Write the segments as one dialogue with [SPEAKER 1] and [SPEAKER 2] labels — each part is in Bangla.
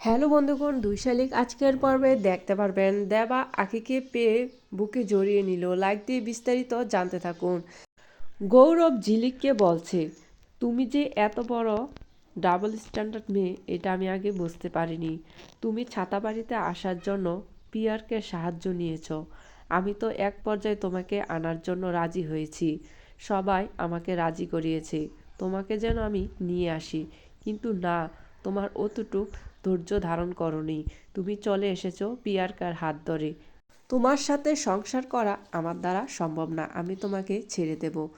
[SPEAKER 1] হ্যালো বন্ধুগণ, দুই শালিক আজকের পর্বে দেখতে পারবেন দেবা আখিকে পেয়ে বুকে জড়িয়ে নিল। লাইক দিয়ে বিস্তারিত জানতে থাকুন। গৌরব ঝিলিককে বলছে, তুমি যে এত বড় ডাবল স্ট্যান্ডার্ড মেয়ে, এটা আমি আগে বুঝতে পারিনি। তুমি ছাতা বাড়িতে আসার জন্য পিয়ারকে সাহায্য নিয়েছ। আমি তো এক পর্যায়ে তোমাকে আনার জন্য রাজি হয়েছি। সবাই আমাকে রাজি করিয়েছে। তোমাকে যেন আমি নিয়ে আসি। কিন্তু না তোমার অতটুক ধৈর্য ধারণ করনি। তুমি চলে এসেছ পিয়ারকার হাত ধরে। তোমার সাথে সংসার করা আমার দ্বারা সম্ভব না, আমি তোমাকে ছেড়ে দেব।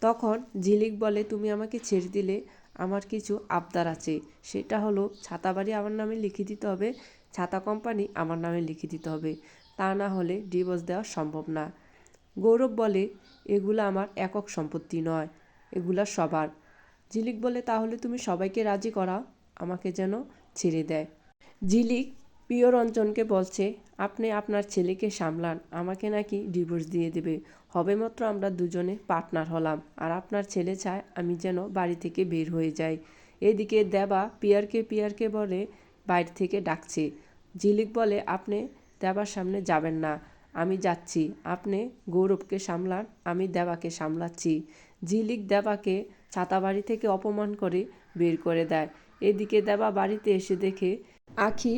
[SPEAKER 1] তখন ঝিলিক বলে, তুমি আমাকে ছেড়ে দিলে আমার কিছু আবদার আছে। সেটা হলো ছাতা বাড়ি আমার নামে লিখে দিতে হবে, ছাতা কোম্পানি আমার নামে লিখে দিতে হবে। তা না হলে ডিভোর্স দেওয়া সম্ভব না। গৌরব বলে, এগুলো আমার একক সম্পত্তি নয়, এগুলা সবার। ঝিলিক বলে, তাহলে তুমি সবাইকে রাজি করাও। আমাকে যেন ছেড়ে দেয়। ঝিলিক প্রিয়রঞ্জনকে বলছে, আপনি আপনার ছেলেকে সামলান, আমাকে নাকি ডিভোর্স দিয়ে দেবে। হবে মাত্র আমরা দুজনে পার্টনার হলাম, আর আপনার ছেলে চায় আমি যেন বাড়ি থেকে বের হয়ে যাই। এদিকে দেবা পিয়ারকে পিয়ারকে বলে, বাইরে থেকে ডাকছে। ঝিলিক বলে, আপনি দেবার সামনে যাবেন না, আমি যাচ্ছি। আপনি গৌরবকে সামলান, আমি দেবাকে সামলাচ্ছি। ঝিলিক দেবাকে ছাতা বাড়ি থেকে অপমান করে বের করে দেয়। এদিকে দেবা বাড়িতে এসে দেখে, আখি,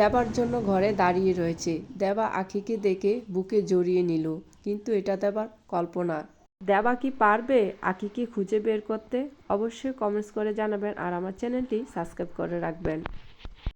[SPEAKER 1] দেবার জন্য ঘরে দাঁড়িয়ে রয়েছে। দেবা আখিকে দেখে বুকে জড়িয়ে নিল, কিন্তু এটা দেবার কল্পনা। দেবা কি পারবে আখিকে খুঁজে বের করতে? অবশ্যই কমেন্টস করে জানাবেন আর আমার চ্যানেলটি সাবস্ক্রাইব করে রাখবেন।